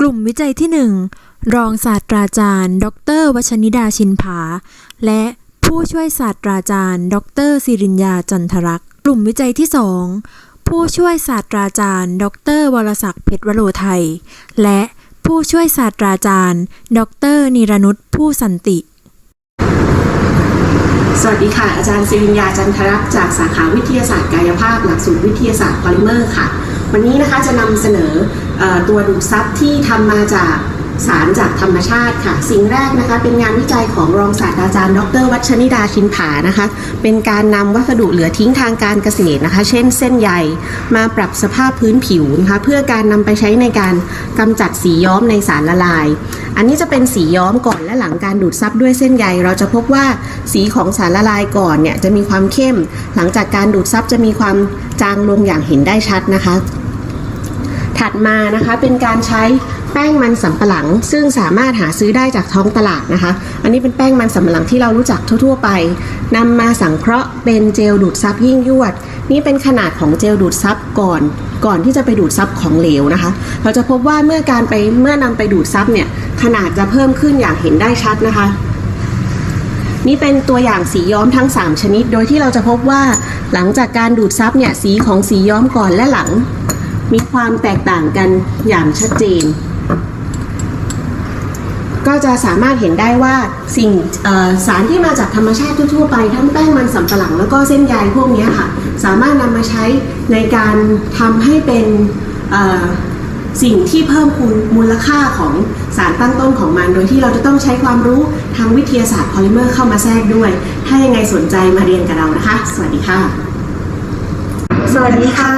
กลุ่มวิจัยที่ 1 รองศาสตราจารย์ ดรวชนิดาชินผา และผู้ช่วยศาสตราจารย์ ดรสิริญญาจันทรักษ์กลุ่มวิจัยที่ 2 ผู้ช่วยศาสตราจารย์ ดรวรศักดิ์เพชรวโรไทย และผู้ช่วยศาสตราจารย์ ดรนิรนุชผู้สันติ สวัสดีค่ะอาจารย์ศิริญญาจันทรักษ์จากสาขาวิทยาศาสตร์กายภาพหลักสูตรวิทยาศาสตร์พอลิเมอร์ค่ะ วันนี้นะคะจะนำเสนออตัวดูดซับที่ทำมาจากสารจากธรรมชาติค่ะ สิ่งแรกนะคะ เป็นงานวิจัยของรองศาสตราจารย์ ดร วัชนิดาชินผานะคะ เป็นการนำวัสดุเหลือทิ้งทางการเกษตรนะคะ เช่น เส้นใยมาปรับสภาพพื้นผิวนะคะ เพื่อการนำไปใช้ในการกำจัดสีย้อมในสารละลาย อันนี้จะเป็นสีย้อมก่อนและหลังการดูดซับด้วยเส้นใย เราจะพบว่าสีของสารละลายก่อนเนี่ยจะมีความเข้ม หลังจากการดูดซับจะมีความจางลงอย่างเห็นได้ชัดนะคะ ถัดมานะคะเป็นการใช้แป้งมันสำปะหลัง ซึ่งสามารถหาซื้อได้จากท้องตลาดนะคะ อันนี้เป็นแป้งมันสำปะหลังที่เรารู้จักทั่ว ๆ ไปนำมาสังเคราะห์เป็นเจลดูดซับยิ่งยวด นี่เป็นขนาดของเจลดูดซับก่อน ก่อนที่จะไปดูดซับของเหลวนะคะ เราจะพบว่าเมื่อการไปเมื่อนำไปดูดซับเนี่ยขนาดจะเพิ่มขึ้นอย่างเห็นได้ชัดนะคะนี่เป็นตัวอย่างสีย้อมทั้ง 3 ชนิด โดยที่เราจะพบว่าหลังจากการดูดซับเนี่ยสีของสีย้อมก่อนและหลัง มีความแตกต่างกันอย่างชัดเจน ก็จะสามารถเห็นได้ว่าสิ่งสารที่มาจากธรรมชาติทั่วไป ทั้งแป้งมันสำปะหลังแล้วก็เส้นใยพวกนี้ค่ะ สามารถนำมาใช้ในการทำให้เป็นสิ่งที่เพิ่มคูณมูลค่าของสารตั้งต้นของมัน โดยที่เราจะต้องใช้ความรู้ทางวิทยาศาสตร์พอลิเมอร์เข้ามาแทรกด้วย ถ้ายังไงสนใจมาเรียนกับเรานะคะ สวัสดีค่ะ สวัสดีค่ะ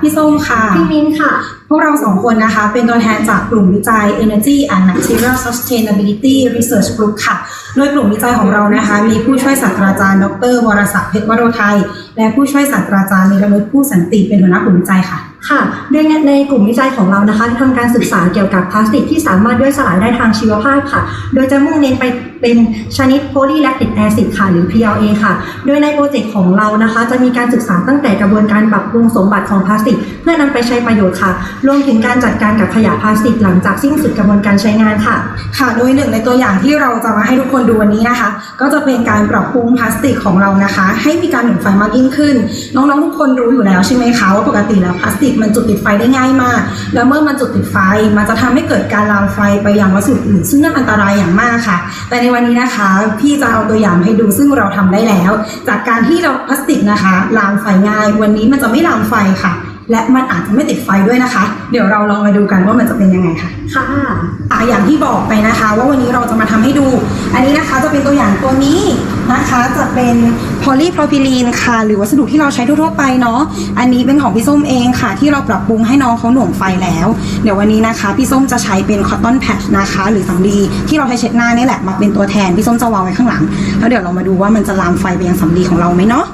พี่ส้มค่ะ พี่มิ้นค่ะ พวกเราสองคนนะคะ เป็นตัวแทนจากกลุ่มวิจัย Energy and Material Sustainability Research Group ค่ะ โดยกลุ่มวิจัยของเรานะคะ มีผู้ช่วยศาสตราจารย์ ดรวรศักดิ์เพชรวโรไทย และผู้ช่วยศาสตราจารย์นิรนุชผู้สันติเป็นหัวหน้ากลุ่มวิจัยค่ะ ค่ะโดยในกลุ่มวิจัยของเรานะคะทำการศึกษาเกี่ยวกับพลาสติกที่สามารถย่อยสลายได้ทางชีวภาพค่ะ โดยจะมุ่งเน้นไปเป็นชนิดโพลีแลคติกแอซิดค่ะหรือ PLA ค่ะ โดยในโปรเจกต์ของเรานะคะ จะมีการศึกษาตั้งแต่กระบวนการปรับปรุงสมบัติของพลาสติก เพื่อนำไปใช้ประโยชน์ค่ะ รวมถึงการจัดการกับขยะพลาสติกหลังจากสิ้นสุดกระบวนการใช้งานค่ะ ค่ะ โดยหนึ่งในตัวอย่างที่เราจะมาให้ทุกคนดูวันนี้นะคะ ก็จะเป็นการปรับปรุงพลาสติกของเรานะคะ ให้มีการหนุนไฟมากยิ่งขึ้น น้องๆทุกคนรู้อยู่แล้วใช่ไหมคะว่าปกติแล้วพลาสติกมันจุดติดไฟได้ง่ายมาก แล้วเมื่อมันจุดติดไฟมันจะทำให้เกิดการลามไฟไปยังวัสดุอื่น ซึ่งนั่นอันตรายอย่างมากค่ะ แต่ในวันนี้นะคะพี่จะเอาตัวอย่างให้ดูซึ่งเราทำได้แล้ว จากการที่เราพลาสติกนะคะลามไฟง่าย วันนี้มันจะไม่ลามไฟค่ะ และมันอาจจะไม่ติดไฟด้วยนะคะ เดี๋ยวเราลองมาดูกันว่ามันจะเป็นยังไงค่ะ ค่ะอะอย่างที่บอกไปนะคะ ว่าวันนี้เราจะมาทำให้ดู อันนี้นะคะจะเป็นตัวอย่างตัวนี้นะคะจะเป็นพอลีโพรพิลีนค่ะ หรือวัสดุที่เราใช้ทั่วๆไปเนาะอันนี้เป็นของพี่ส้มเองค่ะ ที่เราปรับปรุงให้น้องเขาหน่วงไฟแล้ว เดี๋ยววันนี้นะคะ พี่ส้มจะใช้เป็นคอตตอนแพดนะคะ หรือสำลีที่เราใช้เช็ดหน้านี่แหละมาเป็นตัวแทนพี่ส้มจะวางไว้ข้างหลัง แล้วเดี๋ยวเรามาดูว่ามันจะลามไฟไปยังสำลีของเราไหมเนาะ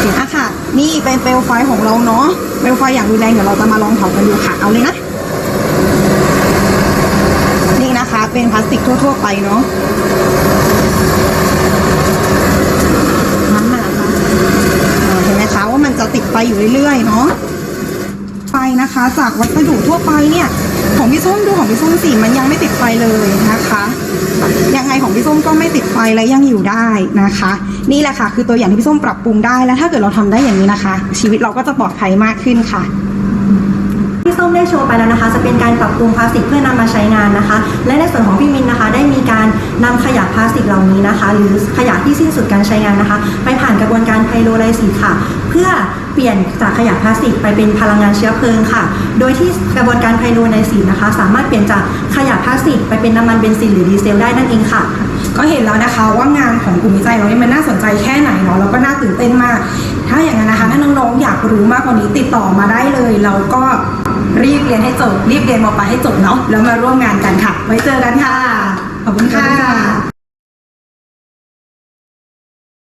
เห็นอะค่ะ นี่เป็นเปลวไฟของเราเนาะ เปลวไฟอย่างรุนแรงเดี๋ยวเราจะมาลองเผากันดูค่ะ เอาเลยนะ นี่นะคะเป็นพลาสติกทั่ว ๆ ไปเนาะนั่นนะคะเห็นไหมคะว่ามันจะติดไฟอยู่เรื่อยๆเนาะไฟนะคะ จากวัสดุทั่วไปเนี่ย ของพี่ส้มดูของพี่ส้มสีมันยังไม่ติดไฟเลยนะคะยังไงของพี่ส้มก็ไม่ติดไฟและยังอยู่ได้นะคะ นี่แหละค่ะ คือตัวอย่างที่พี่ส้มปรับปรุงได้และถ้าเกิดเราทำได้อย่างนี้นะคะ ชีวิตเราก็จะปลอดภัยมากขึ้นค่ะ ที่ส้มได้โชว์ไปแล้วนะคะ จะเป็นการปรับปรุงพลาสติกเพื่อนำมาใช้งานนะคะ และในส่วนของพี่มินนะคะ ได้มีการนำขยะพลาสติกเหล่านี้นะคะ หรือขยะที่สิ้นสุดการใช้งานนะคะ ไปผ่านกระบวนการไพโรไลซิสค่ะ เพื่อเปลี่ยนจากขยะพลาสติกไปเป็นพลังงานเชื้อเพลิงค่ะ โดยที่กระบวนการไพโรไลซิสนะคะ สามารถเปลี่ยนจากขยะพลาสติกไปเป็นน้ำมันเบนซินหรือดีเซลได้นั่นเองค่ะก็เห็นแล้วนะคะว่างานของกลุ่มวิจัยเราเนี่ยมันน่าสนใจแค่ไหนเนาะแล้วก็น่าตื่นเต้นมาก ถ้าอย่างนั้นนะคะถ้าน้องๆอยากรู้มากกว่านี้ติดต่อมาได้เลย เราก็ รีบเรียนให้จบรีบเรียนมปลายให้จบเนาะแล้วมาร่วมงานกันค่ะ ไว้เจอกันค่ะ ขอบคุณค่ะ